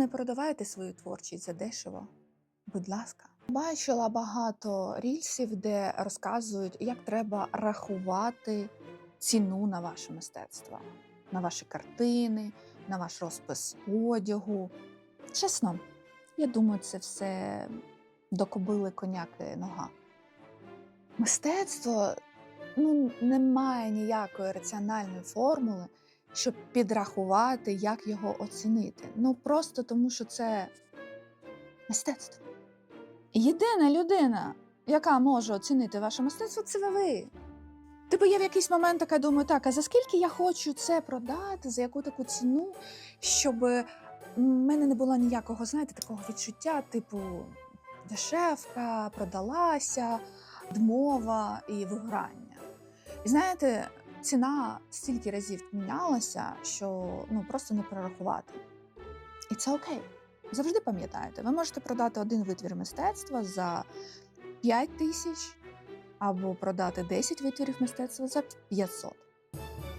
Не продавайте свою творчість за дешево. Будь ласка. Бачила багато рільсів, де розказують, як треба рахувати ціну на ваше мистецтво, на ваші картини, на ваш розпис одягу. Чесно, я думаю, це все до кобили коняки нога. Мистецтво ну, немає ніякої раціональної формули, щоб підрахувати, як його оцінити. Ну просто тому, що це мистецтво. Єдина людина, яка може оцінити ваше мистецтво, це ви. Типу, я в якийсь момент така думаю, так, а за скільки я хочу це продати, за яку таку ціну, щоб в мене не було ніякого, знаєте, такого відчуття, типу, дешевка, продалася, дмова і вигорання. І знаєте, ціна стільки разів мінялася, що ну, просто не прорахувати. І це окей. Завжди пам'ятаєте, ви можете продати один витвір мистецтва за 5 тисяч або продати 10 витворів мистецтва за 500.